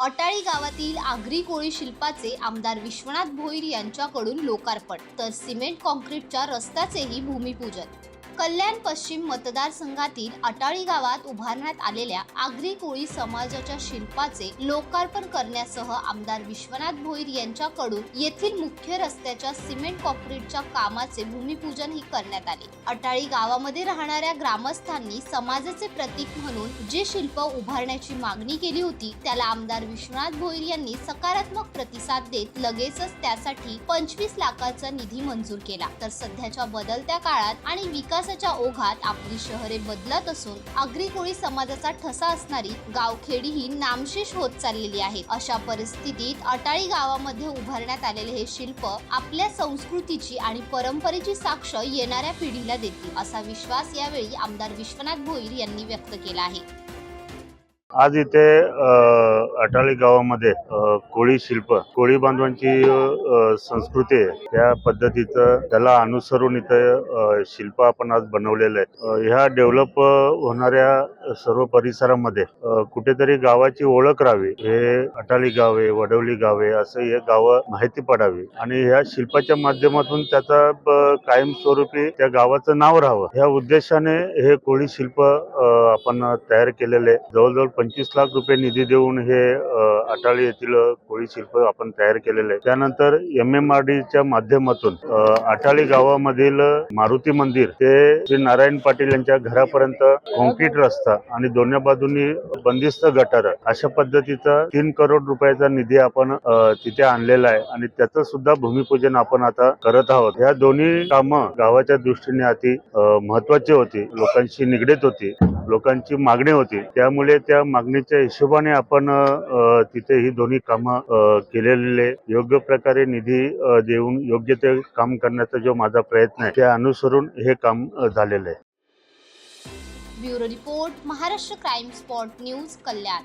अटाळी गावातील आगरी कोळी शिल्पाचे आमदार विश्वनाथ भोईर यांच्याकडून लोकार्पण तर सिमेंट कॉन्क्रीटच्या रस्त्याचेही भूमिपूजन. कल्याण पश्चिम मतदारसंघातील अटाळी गावात उभारण्यात आलेल्या आगरी कोळी समाजाच्या शिल्पाचे लोकार्पण करण्यासह आमदार विश्वनाथ भोईर यांच्याकडून येथील मुख्य रस्त्याच्या सिमेंट कॉन्क्रीटच्या कामाचे भूमिपूजनही करण्यात आले. अटाळी गावामध्ये राहणाऱ्या ग्रामस्थांनी समाजाचे प्रतीक म्हणून जे शिल्प उभारण्याची मागणी केली होती त्याला आमदार विश्वनाथ भोईर यांनी सकारात्मक प्रतिसाद देत लगेचच त्यासाठी पंचवीस लाखाचा निधी मंजूर केला. तर सध्याच्या बदलत्या काळात आणि विकास विकासाच्या ओघात आपली शहरे बदलत असून आगरी कोळी समाजाचा ठसा असणारी गावखेडी ही नामशेष होत चाललेली आहे. अशा परिस्थितीत अटाळी गावामध्ये उभारण्यात आलेले हे शिल्प आपल्या संस्कृतीची आणि परंपरेची साक्ष येणाऱ्या पिढीला देतील असा विश्वास यावेळी आमदार विश्वनाथ भोईर यांनी व्यक्त केला आहे. आज इथे अटाळी गावामध्ये कोळी शिल्प कोळी बांधवांची संस्कृती आहे. त्या पद्धतीचं त्याला अनुसरून इथे शिल्प आपण आज बनवलेलं आहे. ह्या डेव्हलप होणाऱ्या सर्व परिसरामध्ये कुठेतरी गावाची ओळख राहावी. हे अटाली गाव आहे वडवली गावे असं हे गावं माहिती पडावी. आणि ह्या शिल्पाच्या माध्यमातून त्याचा कायमस्वरूपी त्या गावाचं नाव राहावं. ह्या उद्देशाने हे कोळी शिल्प आपण तयार केलेले जवळजवळ पंचवीस लाख रुपये निधी देऊन हे अटाळी येथील कोळी शिल्प आपण तयार केलेले आहे त्यानंतर एम एम आर डीच्या माध्यमातून अटाळी गावामधील मारुती मंदिर ते श्री नारायण पाटील यांच्या घरापर्यंत कॉन्क्रीट रस्ता आणि दोन्ही बाजूनी बंदिस्त गटार अशा पद्धतीचा तीन करोड रुपयाचा निधी आपण तिथे आणलेला आहे आणि त्याचं सुद्धा भूमिपूजन आपण आता करत आहोत. या दोन्ही कामं गावाच्या दृष्टीने अति महत्वाची होती. लोकांशी निगडीत होती. लोकांची मागणी होती. त्यामुळे त्या मागणीच्या हिशोबाने आपण तिथे ही दोन्ही कामं केलेले. योग्य प्रकारे निधी देऊन योग्य ते काम करण्याचा जो माझा प्रयत्न आहे त्या अनुसरून हे काम झालेलं आहे. Bureau report Maharashtra crime spot news Kalyan.